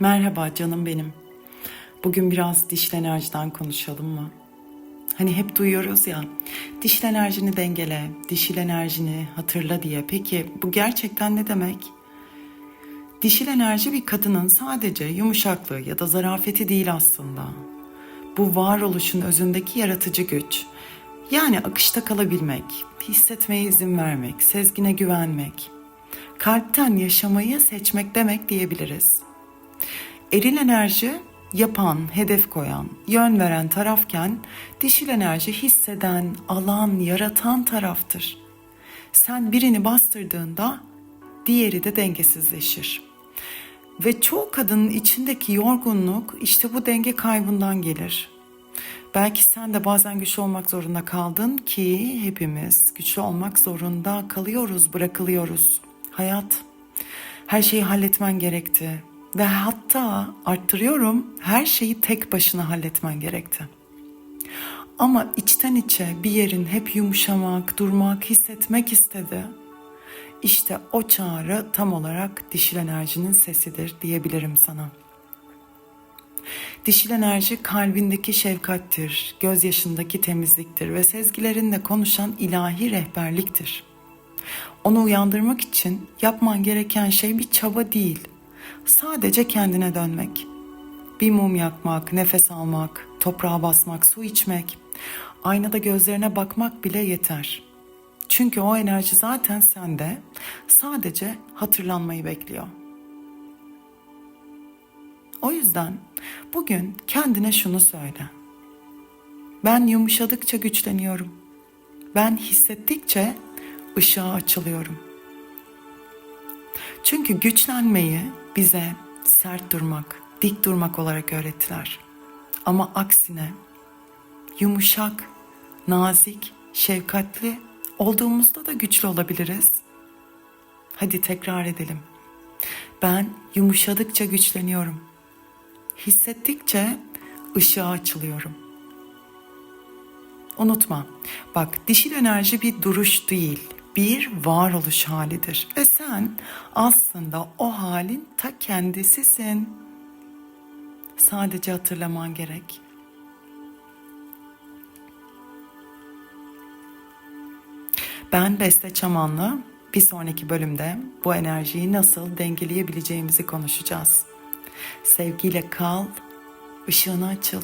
Merhaba canım benim. Bugün biraz dişil enerjiden konuşalım mı? Hani hep duyuyoruz ya, dişil enerjini dengele, dişil enerjini hatırla diye. Peki bu gerçekten ne demek? Dişil enerji bir kadının sadece yumuşaklığı ya da zarafeti değil aslında. Bu varoluşun özündeki yaratıcı güç. Yani akışta kalabilmek, hissetmeye izin vermek, sezgine güvenmek. Kalpten yaşamayı seçmek demek diyebiliriz. Eril enerji yapan, hedef koyan, yön veren tarafken dişil enerji hisseden, alan, yaratan taraftır. Sen birini bastırdığında diğeri de dengesizleşir. Ve çoğu kadının içindeki yorgunluk işte bu denge kaybından gelir. Belki sen de bazen güçlü olmak zorunda kaldın ki hepimiz güçlü olmak zorunda kalıyoruz, bırakılıyoruz. Hayat her şeyi halletmen gerekti ve hatta arttırıyorum her şeyi tek başına halletmen gerekti. Ama içten içe bir yerin hep yumuşamak, durmak, hissetmek istedi. İşte o çağrı tam olarak dişil enerjinin sesidir diyebilirim sana. Dişil enerji kalbindeki şefkattir, gözyaşındaki temizliktir ve sezgilerinle konuşan ilahi rehberliktir. Onu uyandırmak için yapman gereken şey bir çaba değil, sadece kendine dönmek. Bir mum yakmak, nefes almak, toprağa basmak, su içmek, aynada gözlerine bakmak bile yeter. Çünkü o enerji zaten sende, sadece hatırlanmayı bekliyor. O yüzden bugün kendine şunu söyle. Ben yumuşadıkça güçleniyorum. Ben hissettikçe ışığa açılıyorum. Çünkü güçlenmeyi bize sert durmak, dik durmak olarak öğrettiler. Ama aksine yumuşak, nazik, şefkatli olduğumuzda da güçlü olabiliriz. Hadi tekrar edelim. Ben yumuşadıkça güçleniyorum. Hissettikçe ışığa açılıyorum. Unutma, bak dişil enerji bir duruş değil, bir varoluş halidir. Ve sen aslında o halin ta kendisisin. Sadece hatırlaman gerek. Ben Beste Çamanlı. Bir sonraki bölümde bu enerjiyi nasıl dengeleyebileceğimizi konuşacağız. Sevgiyle kal, ışığına açıl.